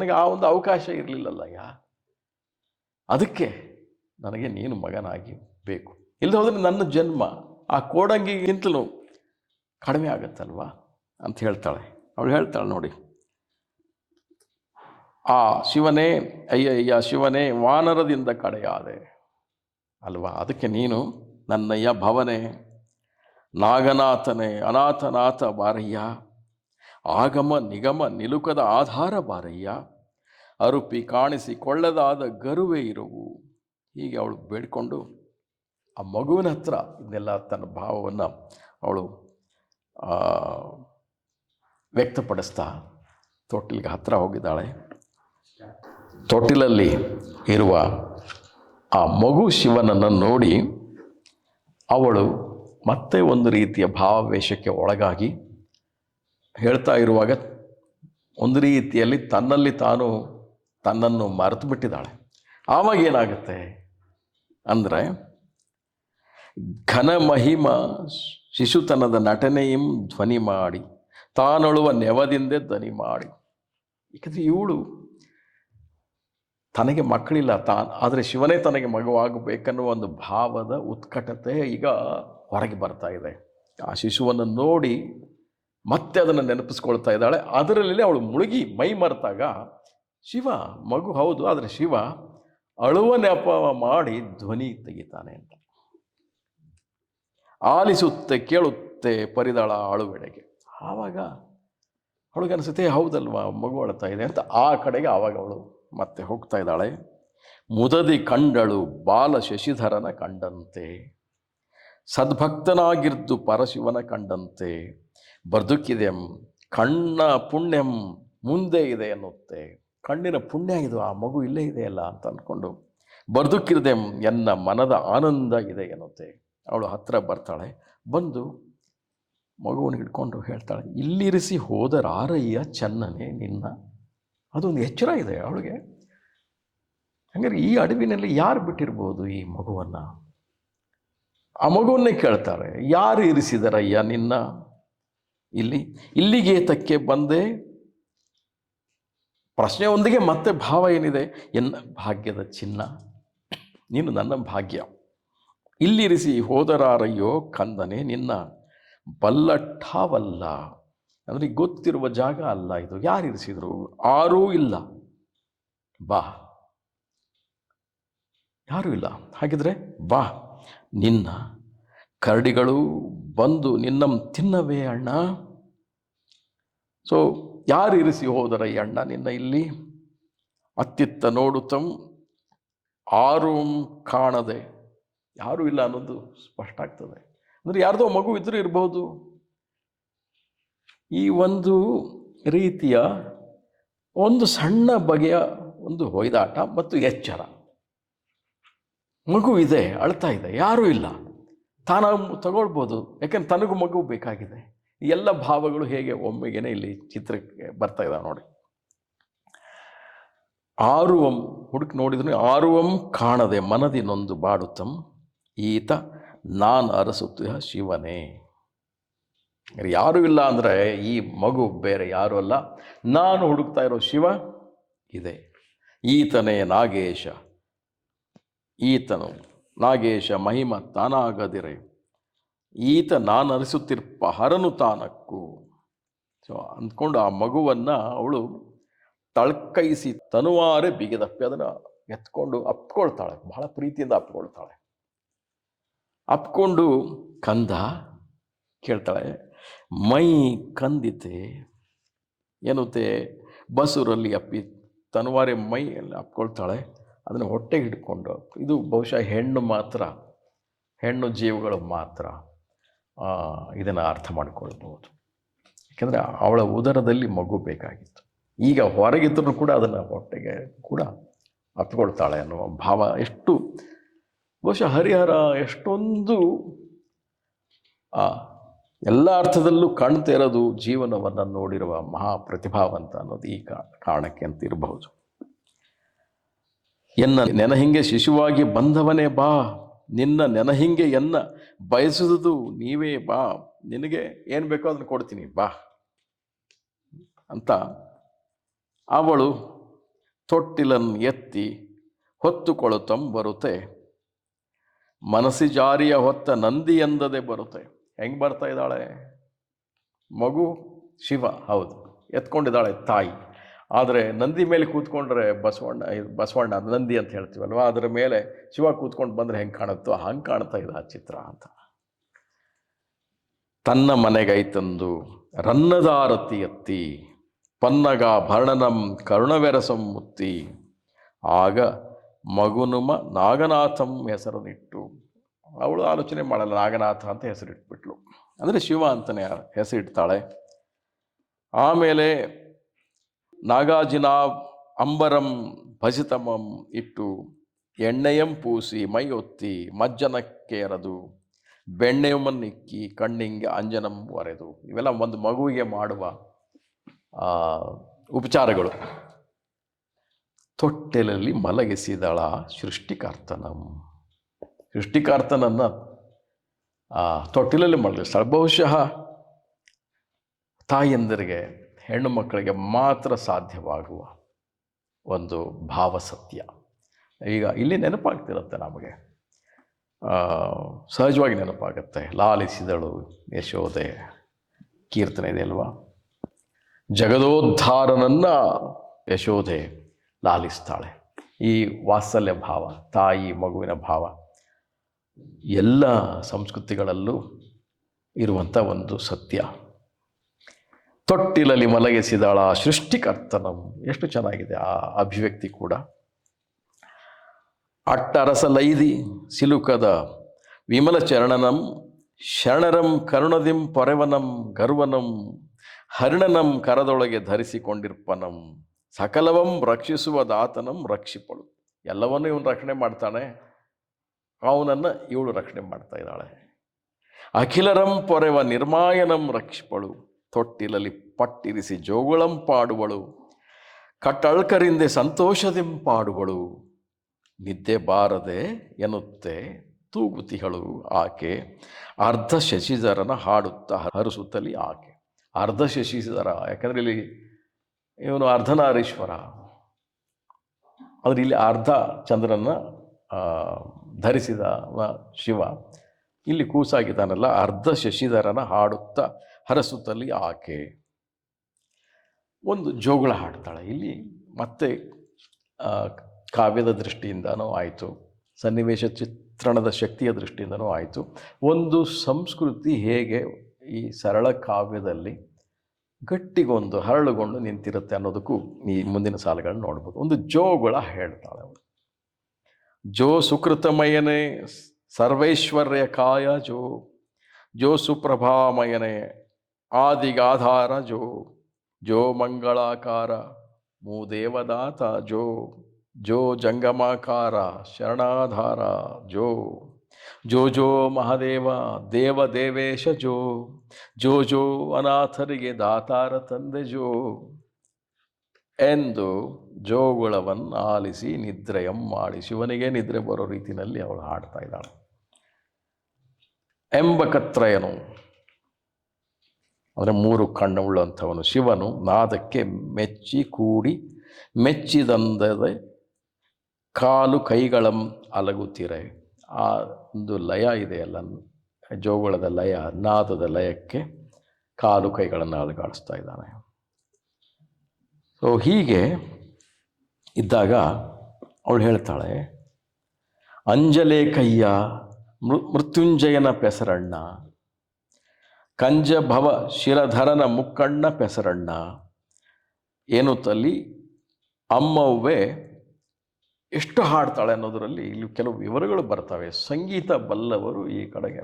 ನನಗೆ ಆ ಒಂದು ಅವಕಾಶ ಇರಲಿಲ್ಲಲ್ಲ ಯಾ? ಅದಕ್ಕೆ ನನಗೆ ನೀನು ಮಗನಾಗಿ ಬೇಕು. ಇಲ್ಲದೆ ಹೋದರೆ ನನ್ನ ಜನ್ಮ ಆ ಕೋಡಂಗಿಗಿಂತಲೂ ಕಡಿಮೆ ಆಗುತ್ತಲ್ವಾ? ಅಂತ ಹೇಳ್ತಾಳೆ. ಅವಳು ಹೇಳ್ತಾಳೆ ನೋಡಿ. ಆ ಶಿವನೇ, ಅಯ್ಯ ಅಯ್ಯ, ಶಿವನೇ, ವಾನರದಿಂದ ಕಡೆಯಾದೆ. ಅಲ್ವಾ? ಅದಕ್ಕೆ ನೀನು ನನ್ನಯ್ಯ ಭವನೆ, ನಾಗನಾಥನೇ, ಅನಾಥನಾಥ ಬಾರಯ್ಯ, ಆಗಮ ನಿಗಮ ನಿಲುಕದ ಆಧಾರ ಬಾರಯ್ಯ ಅರುಪಿ ಕಾಣಿಸಿ ಕೊಳ್ಳದಾದ ಗರುವೆ ಇರುವು. ಹೀಗೆ ಅವಳು ಬೇಡಿಕೊಂಡು ಆ ಮಗುವಿನ ಹತ್ರ ಇದನ್ನೆಲ್ಲ ತನ್ನ ಭಾವವನ್ನು ಅವಳು ವ್ಯಕ್ತಪಡಿಸ್ತಾ ತೊಟ್ಟಿಲಿಗೆ ಹತ್ತಿರ ಹೋಗಿದ್ದಾಳೆ. ತೊಟ್ಟಿಲಲ್ಲಿ ಇರುವ ಆ ಮಗು ಶಿವನನ್ನು ನೋಡಿ ಅವಳು ಮತ್ತೆ ಒಂದು ರೀತಿಯ ಭಾವಾವೇಶಕ್ಕೆ ಒಳಗಾಗಿ ಹೇಳ್ತಾ ಇರುವಾಗ ಒಂದು ರೀತಿಯಲ್ಲಿ ತನ್ನಲ್ಲಿ ತಾನು ತನ್ನನ್ನು ಮರೆತು ಬಿಟ್ಟಿದ್ದಾಳೆ ಆವಾಗ ಏನಾಗುತ್ತೆ ಅಂದರೆ ಘನ ಮಹಿಮ ಶಿಶುತನದ ನಟನೆಯಂ ಧ್ವನಿ ಮಾಡಿ, ತಾನೊಳುವ ನೆವದಿಂದೇ ಧ್ವನಿ ಮಾಡಿ. ಯಾಕಂದರೆ ಇವಳು ತನಗೆ ಮಕ್ಕಳಿಲ್ಲ, ತಾನ್ ಆದರೆ ಶಿವನೇ ತನಗೆ ಮಗುವಾಗಬೇಕನ್ನುವ ಒಂದು ಭಾವದ ಉತ್ಕಟತೆ ಈಗ ಹೊರಗೆ ಬರ್ತಾ ಇದೆ. ಆ ಶಿಶುವನ್ನು ನೋಡಿ ಮತ್ತೆ ಅದನ್ನು ನೆನಪಿಸ್ಕೊಳ್ತಾ ಇದ್ದಾಳೆ. ಅದರಲ್ಲಿ ಅವಳು ಮುಳುಗಿ ಮೈ ಮರೆತಾಗ ಶಿವ, ಮಗು ಹೌದು, ಆದರೆ ಶಿವ ಅಳುವ ನೆಪ ಮಾಡಿ ಧ್ವನಿ ತೆಗಿತಾನೆ ಅಂತ. ಆಲಿಸುತ್ತೆ, ಕೇಳುತ್ತೆ ಪರಿದಳ ಅಳುವೆಡೆಗೆ. ಆವಾಗ ಅವಳಿಗೆ ಅನಿಸುತ್ತೆ ಹೌದಲ್ವಾ, ಮಗು ಅಳ್ತಾ ಇದೆ ಅಂತ. ಆ ಕಡೆಗೆ ಆವಾಗ ಅವಳು ಮತ್ತೆ ಹೋಗ್ತಾ ಇದ್ದಾಳೆ. ಮುದದಿ ಕಂಡಳು ಬಾಲ ಶಶಿಧರನ ಕಂಡಂತೆ. ಸದ್ಭಕ್ತನಾಗಿರ್ದು ಪರಶಿವನ ಕಂಡಂತೆ. ಬದುಕಿದೆಂ ಕಣ್ಣ ಪುಣ್ಯಂ ಮುಂದೆ ಇದೆ ಎನ್ನುತ್ತೆ. ಕಣ್ಣಿನ ಪುಣ್ಯ ಇದು, ಆ ಮಗು ಇಲ್ಲೇ ಇದೆಯಲ್ಲ ಅಂತ ಅಂದ್ಕೊಂಡು ಬರ್ದುಕ್ಕಿರದೆ ಎನ್ನ ಮನದ ಆನಂದ ಇದೆ ಎನ್ನುತ್ತೆ. ಅವಳು ಹತ್ತಿರ ಬರ್ತಾಳೆ, ಬಂದು ಮಗುವನ್ನು ಹಿಡ್ಕೊಂಡು ಹೇಳ್ತಾಳೆ, ಇಲ್ಲಿರಿಸಿ ಹೋದರಾರಯ್ಯ ಚೆನ್ನನೆ ನಿನ್ನ. ಅದೊಂದು ಎಚ್ಚರ ಇದೆ ಅವಳಿಗೆ. ಹಂಗಾರೆ ಈ ಅಡವಿನಲ್ಲಿ ಯಾರು ಬಿಟ್ಟಿರ್ಬೋದು ಈ ಮಗುವನ್ನು? ಆ ಮಗುವನ್ನೇ ಕೇಳ್ತಾರೆ, ಯಾರು ಇರಿಸಿದರಯ್ಯ ನಿನ್ನ? ಇಲ್ಲಿ, ಇಲ್ಲಿಗೆ ತಕ್ಕೆ ಬಂದೆ? ಪ್ರಶ್ನೆಯೊಂದಿಗೆ ಮತ್ತೆ ಭಾವ ಏನಿದೆ? ಎನ್ನ ಭಾಗ್ಯದ ಚಿನ್ನ? ನೀನು ನನ್ನ ಭಾಗ್ಯ. ಇಲ್ಲಿರಿಸಿ ಹೋದರಾರಯ್ಯೋ ಕಂದನೆ ನಿನ್ನ. ಬಲ್ಲಠಾವಲ್ಲ. ಅಂದರೆ ಗೊತ್ತಿರುವ ಜಾಗ ಅಲ್ಲ ಇದು. ಯಾರು ಇರಿಸಿದ್ರು ಆರೂ ಇಲ್ಲ. ಬಾ. ಯಾರೂ ಇಲ್ಲ. ಹಾಗಿದ್ರೆ ಬಾ. ನಿನ್ನ ಕರಡಿಗಳು ಬಂದು ನಿನ್ನ ತಿನ್ನವೇ ಅಣ್ಣ. ಸೊ ಯಾರು ಇರಿಸಿ ಹೋದರ ಅಣ್ಣ ನಿನ್ನ ಇಲ್ಲಿ? ಅತ್ತಿತ್ತ ನೋಡುತ್ತಂ ಆರೂ ಕಾಣದೆ. ಯಾರೂ ಇಲ್ಲ ಅನ್ನೋದು ಸ್ಪಷ್ಟ ಆಗ್ತದೆ. ಅಂದರೆ ಯಾರ್ದೋ ಮಗು ಇದ್ರೂ ಇರಬಹುದು ಈ ಒಂದು ರೀತಿಯ ಒಂದು ಸಣ್ಣ ಬಗೆಯ ಒಂದು ಹೊಯ್ದಾಟ ಮತ್ತು ಎಚ್ಚರ. ಮಗು ಇದೆ, ಅಳ್ತಾ ಇದೆ, ಯಾರೂ ಇಲ್ಲ. ತಾನು ತಗೊಳ್ಬೋದು, ಯಾಕೆಂದ್ರೆ ತನಗೂ ಮಗು ಬೇಕಾಗಿದೆ. ಎಲ್ಲ ಭಾವಗಳು ಹೇಗೆ ಒಮ್ಮೆಗೇನೆ ಇಲ್ಲಿ ಚಿತ್ರಕ್ಕೆ ಬರ್ತಾ ಇದ್ದಾವೆ ನೋಡಿ. ಆರುವಂ, ಹುಡುಕಿ ನೋಡಿದ್ರೆ ಆರುವಂ ಕಾಣದೆ ಮನದಿ ನೊಂದು ಬಾಡುತ್ತಂ, ಈತ ನಾನು ಅರಸುತ್ತ ಶಿವನೇ. ಯಾರೂ ಇಲ್ಲ ಅಂದರೆ ಈ ಮಗು ಬೇರೆ ಯಾರೂ ಅಲ್ಲ. ನಾನು ಹುಡುಕ್ತಾ ಇರೋ ಶಿವ ಇದೆ. ಈತನೇ ನಾಗೇಶ. ಈತನು ನಾಗೇಶ ಮಹಿಮ ತಾನಾಗದಿರೆ ಈತ ನಾನು ಅನಿಸುತ್ತಿರ್ಪ ಹರನು ತಾನಕ್ಕು. ಸೊ, ಅಂದ್ಕೊಂಡು ಆ ಮಗುವನ್ನು ಅವಳು ತಳ್ಕೈಸಿ ತನುವಾರೆ ಬಿಗಿದಪ್ಪಿ ಅದನ್ನು ಎತ್ಕೊಂಡು ಅಪ್ಕೊಳ್ತಾಳೆ. ಬಹಳ ಪ್ರೀತಿಯಿಂದ ಅಪ್ಕೊಳ್ತಾಳೆ. ಅಪ್ಕೊಂಡು ಕಂದ ಕೇಳ್ತಾಳೆ, ಮೈ ಕಂದಿತೆ. ಏನುತ್ತೆ ಬಸೂರಲ್ಲಿ ಅಪ್ಪಿ. ತನುವಾರೆ ಮೈ ಅಪ್ಕೊಳ್ತಾಳೆ, ಅದನ್ನು ಹೊಟ್ಟೆಗೆ ಹಿಡ್ಕೊಂಡು. ಇದು ಬಹುಶಃ ಹೆಣ್ಣು ಮಾತ್ರ, ಹೆಣ್ಣು ಜೀವಗಳು ಮಾತ್ರ. ಇದನ್ನು ಅರ್ಥ ಮಾಡಿಕೊಳ್ಬೋದು ಯಾಕೆಂದರೆ ಅವಳ ಉದರದಲ್ಲಿ ಮಗು ಬೇಕಾಗಿತ್ತು. ಈಗ ಹೊರಗಿದ್ರೂ ಕೂಡ ಅದನ್ನು ಹೊಟ್ಟೆಗೆ ಕೂಡ ಅಪ್ಕೊಳ್ತಾಳೆ ಅನ್ನುವ ಭಾವ ಎಷ್ಟು, ಬಹುಶಃ ಹರಿಹರ ಎಷ್ಟೊಂದು ಎಲ್ಲ ಅರ್ಥದಲ್ಲೂ ಕಾಣ್ತಾ ಇರೋದು ಜೀವನವನ್ನು ನೋಡಿರುವ ಮಹಾ ಪ್ರತಿಭಾವಂತ ಅನ್ನೋದು ಈ ಕಾರಣಕ್ಕೆ ಅಂತ ಇರಬಹುದು. ಎನ್ನ ನೆನಹಿಂಗೆ ಶಿಶುವಾಗಿ ಬಂದವನೇ ಬಾ. ನಿನ್ನ ನೆನಹಿಂಗೆ ಬಯಸಿದುದು ನೀವೇ ಬಾ. ನಿನಗೆ ಏನು ಬೇಕೋ ಅದನ್ನು ಕೊಡ್ತೀನಿ, ಬಾ. ಅಂತ ಅವಳು ತೊಟ್ಟಿಲನ್ನು ಎತ್ತಿ ಹೊತ್ತುಕೊಳುತ್ತಂ ಬರುತ್ತೆ ಮನಸ್ಸಿ ಜಾರಿಯ ಹೊತ್ತ ನಂದಿ ಎಂದದೆ ಬರುತ್ತೆ. ಹೆಂಗೆ ಬರ್ತಾ ಇದ್ದಾಳೆ? ಮಗು ಶಿವ, ಹೌದು. ಎತ್ಕೊಂಡಿದ್ದಾಳೆ ತಾಯಿ. ಆದರೆ ನಂದಿ ಮೇಲೆ ಕೂತ್ಕೊಂಡ್ರೆ ಬಸವಣ್ಣ, ಇದು ಬಸವಣ್ಣ ನಂದಿ ಅಂತ ಹೇಳ್ತೀವಲ್ವ? ಅದರ ಮೇಲೆ ಶಿವ ಕೂತ್ಕೊಂಡು ಬಂದರೆ ಹೆಂಗೆ ಕಾಣುತ್ತೋ ಹಂಗೆ ಕಾಣ್ತಾ ಇದೆ ಆ ಚಿತ್ರ ಅಂತ. ತನ್ನ ಮನೆಗೈತಂದು ರನ್ನದಾರತಿ ಎತ್ತಿ, ಪನ್ನಗ ಭರಣನಂ ಕರುಣವೆರಸಂ ಮುತ್ತಿ, ಆಗ ಮಗುನುಮ ನಾಗನಾಥಂ ಹೆಸರನ್ನಿಟ್ಟು, ಅವಳು ಆಲೋಚನೆ ಮಾಡಲ್ಲ ನಾಗನಾಥ ಅಂತ ಹೆಸರಿಟ್ಬಿಟ್ಲು. ಅಂದರೆ ಶಿವ ಅಂತಲೇ ಹೆಸರಿಡ್ತಾಳೆ. ಆಮೇಲೆ ನಾಗಾಜಿನ ಅಂಬರಂ ಭಸಿತಮಂ ಇಟ್ಟು ಎಣ್ಣೆಯಂ ಪೂಸಿ ಮೈ ಒತ್ತಿ ಮಜ್ಜನಕ್ಕೇರದು ಬೆಣ್ಣೆಯಮ್ಮನ್ನಿಕ್ಕಿ ಕಣ್ಣಿಂಗೆ ಅಂಜನಂ ಒರೆದು. ಇವೆಲ್ಲ ಒಂದು ಮಗುವಿಗೆ ಮಾಡುವ ಉಪಚಾರಗಳು. ತೊಟ್ಟೆಲಲ್ಲಿ ಮಲಗಿಸಿದಳ ಸೃಷ್ಟಿಕರ್ತನಂ. ಸೃಷ್ಟಿಕರ್ತನನ್ನು ತೊಟ್ಟಿಲಲ್ಲಿ ಮಲಗಿಸ್ತಾಳೆ. ಬಹುಶಃ ತಾಯಂದಿರಿಗೆ ಹೆಣ್ಣು ಮಕ್ಕಳಿಗೆ ಮಾತ್ರ ಸಾಧ್ಯವಾಗುವ ಒಂದು ಭಾವಸತ್ಯ. ಈಗ ಇಲ್ಲಿ ನೆನಪಾಗ್ತಿರುತ್ತೆ ನಮಗೆ. ಸಹಜವಾಗಿ ನೆನಪಾಗುತ್ತೆ. ಲಾಲಿಸಿದಳು ಯಶೋದೆ ಕೀರ್ತನೆ ಇದೆ ಅಲ್ವಾ? ಜಗದೋದ್ಧಾರನನ್ನ ಯಶೋದೆ ಲಾಲಿಸ್ತಾಳೆ. ಈ ವಾತ್ಸಲ್ಯ ಭಾವ, ತಾಯಿ ಮಗುವಿನ ಭಾವ, ಎಲ್ಲ ಸಂಸ್ಕೃತಿಗಳಲ್ಲೂ ಇರುವಂಥ ಒಂದು ಸತ್ಯ. ತೊಟ್ಟಿಲಲ್ಲಿ ಮಲಗಿಸಿದಾಳ ಸೃಷ್ಟಿಕರ್ತನಂ. ಎಷ್ಟು ಚೆನ್ನಾಗಿದೆ ಆ ಅಭಿವ್ಯಕ್ತಿ ಕೂಡ. ಅಟ್ಟರಸಲೈದಿ ಸಿಲುಕದ ವಿಮಲ ಚರಣನಂ, ಶರಣರಂ ಕರುಣದಿಂ ಪೊರೆವನಂ ಗರ್ವನಂ, ಹರಿಣನಂ ಕರದೊಳಗೆ ಧರಿಸಿಕೊಂಡಿರ್ಪನಂ, ಸಕಲವಂ ರಕ್ಷಿಸುವ ದಾತನಂ ರಕ್ಷಿಪಳು. ಎಲ್ಲವನ್ನೂ ಇವನು ರಕ್ಷಣೆ ಮಾಡ್ತಾನೆ. ಅವನನ್ನು ಇವಳು ರಕ್ಷಣೆ ಮಾಡ್ತಾ ಇದ್ದಾಳೆ. ಅಖಿಲರಂ ಪೊರೆವ ನಿರ್ಮಾಯನಂ ರಕ್ಷಿಪಳು. ತೊಟ್ಟಿಲಲ್ಲಿ ಪಟ್ಟಿರಿಸಿ ಜೋಗುಳಂ ಪಾಡುವಳು. ಕಟ್ಟಳ್ಕರಿಂದೆ ಸಂತೋಷದಿಂಪಾಡುವಳು. ನಿದ್ದೆ ಬಾರದೆ ಎನ್ನುತ್ತೆ ತೂಗುತಿಗಳು ಆಕೆ. ಅರ್ಧ ಶಶಿಧರನ ಹಾಡುತ್ತಾ ಹರಿಸುತ್ತಲಿ ಆಕೆ. ಅರ್ಧ ಶಶಿಧರ, ಯಾಕಂದರೆ ಇಲ್ಲಿ ಇವನು ಅರ್ಧನಾರೀಶ್ವರ. ಆದರೆ ಇಲ್ಲಿ ಅರ್ಧ ಚಂದ್ರನ ಧರಿಸಿದ ಶಿವ. ಇಲ್ಲಿ ಕೂಸಾಗಿದ್ದಾನಲ್ಲ, ಅರ್ಧ ಶಶಿಧರನ ಹಾಡುತ್ತಾ ಹರಸುತ್ತಲಿ ಆಕೆ. ಒಂದು ಜೋಗಳ ಹಾಡ್ತಾಳೆ. ಇಲ್ಲಿ ಮತ್ತೆ ಕಾವ್ಯದ ದೃಷ್ಟಿಯಿಂದನೂ ಆಯಿತು. ಸನ್ನಿವೇಶ ಚಿತ್ರಣದ ಶಕ್ತಿಯ ದೃಷ್ಟಿಯಿಂದನೂ ಆಯಿತು. ಒಂದು ಸಂಸ್ಕೃತಿ ಹೇಗೆ ಈ ಸರಳ ಕಾವ್ಯದಲ್ಲಿ ಗಟ್ಟಿಗೊಂದು, ಹರಳುಗೊಂಡು ನಿಂತಿರುತ್ತೆ ಅನ್ನೋದಕ್ಕೂ ಈ ಮುಂದಿನ ಸಾಲುಗಳನ್ನ ನೋಡ್ಬೋದು. ಒಂದು ಜೋಗಳ ಹೇಳ್ತಾಳೆ ಜೋ ಸುಕೃತಮಯನೇ ಸರ್ವೈಶ್ವರ್ಯ ಕಾಯ ಜೋ ಜೋ ಸುಪ್ರಭಾಮಯನೇ, ಆದಿಗಾಧಾರ ಜೋ ಜೋ ಮಂಗಳಾಕಾರ ಮೂದೇವದಾತ ಜೋ ಜೋ ಜಂಗಮಾಕಾರ, ಶರಣಾಧಾರ ಜೋ ಜೋ ಜೋ ಮಹಾದೇವ, ದೇವ ದೇವೇಶ ಜೋ ಜೋ ಜೋ ಅನಾಥರಿಗೆ ದಾತಾರ ತಂದೆ ಜೋ ಎಂದು ಜೋಗುಳವನ್ನು ಆಲಿಸಿ ನಿದ್ರೆಯಂ ಮಾಡಿ ಶಿವನಿಗೆ ನಿದ್ರೆ ಬರೋ ರೀತಿಯಲ್ಲಿ ಅವಳು ಹಾಡ್ತಾ ಇದ್ದಾಳೆ. ಎಂಬಕತ್ರಯನು. ಅಂದರೆ ಮೂರು ಕಣ್ಣುಳ್ಳಂಥವನು ಶಿವನು ನಾದಕ್ಕೆ ಮೆಚ್ಚಿ ಕೂಡಿ ಮೆಚ್ಚಿದಂದದೆ ಕಾಲು ಕೈಗಳಂ ಅಲಗುತ್ತಿರೆ. ಆ ಒಂದು ಲಯ ಇದೆಯಲ್ಲ, ಜೋಗುಳದ ಲಯ, ನಾದದ ಲಯಕ್ಕೆ ಕಾಲು ಕೈಗಳನ್ನು ಅಲಗಾಡಿಸ್ತಾ ಇದ್ದಾನೆ. ಸೊ ಹೀಗೆ ಇದ್ದಾಗ ಅವಳು ಹೇಳ್ತಾಳೆ, ಅಂಜಲೆ ಕಯ್ಯ ಮೃ ಮೃತ್ಯುಂಜಯನ ಪೆಸರಣ್ಣ. ಕಂಜಭವ ಶಿರಧರನ ಮುಕ್ಕಣ್ಣ ಪೆಸರಣ್ಣ. ಏನು ತಲ್ಲಿ? ಅಮ್ಮವ್ವೆ ಎಷ್ಟು ಹಾಡ್ತಾಳೆ ಅನ್ನೋದರಲ್ಲಿ ಇಲ್ಲಿ ಕೆಲವು ವಿವರಗಳು ಬರ್ತವೆ. ಸಂಗೀತ ಬಲ್ಲವರು ಈ ಕಡೆಗೆ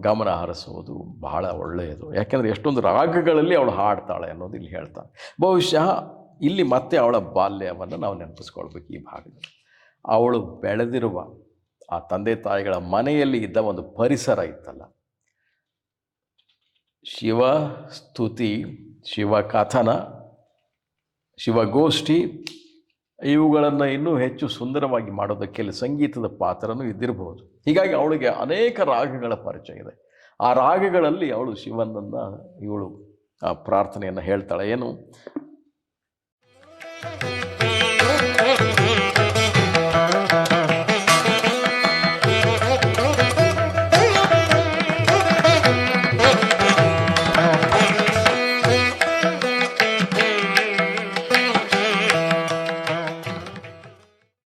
ಗಮನ ಹರಿಸುವುದು ಬಹಳ ಒಳ್ಳೆಯದು. ಯಾಕೆಂದರೆ ಎಷ್ಟೊಂದು ರಾಗಗಳಲ್ಲಿ ಅವಳು ಹಾಡ್ತಾಳೆ ಅನ್ನೋದು ಇಲ್ಲಿ ಹೇಳ್ತಾಳೆ ಬಹುಶಃ ಇಲ್ಲಿ ಮತ್ತೆ ಅವಳ ಬಾಲ್ಯವನ್ನು ನಾವು ನೆನಪಿಸ್ಕೊಳ್ಬೇಕು ಈ ಭಾಗದಲ್ಲಿ. ಅವಳು ಬೆಳೆದಿರುವ ಆ ತಂದೆ ತಾಯಿಗಳ ಮನೆಯಲ್ಲಿ ಇದ್ದ ಒಂದು ಪರಿಸರ ಇತ್ತಲ್ಲ. ಶಿವ ಸ್ತುತಿ, ಶಿವ ಕಥನ ಶಿವಗೋಷ್ಠಿ ಇವುಗಳನ್ನು ಇನ್ನೂ ಹೆಚ್ಚು ಸುಂದರವಾಗಿ ಮಾಡೋದಕ್ಕೆ ಸಂಗೀತದ ಪಾತ್ರನೂ ಇದ್ದಿರಬಹುದು. ಹೀಗಾಗಿ ಅವಳಿಗೆ ಅನೇಕ ರಾಗಗಳ ಪರಿಚಯ ಇದೆ. ಆ ರಾಗಗಳಲ್ಲಿ ಅವಳು ಶಿವನನ್ನು, ಇವಳು ಆ ಪ್ರಾರ್ಥನೆಯನ್ನು ಹೇಳ್ತಾಳೆ. ಏನು?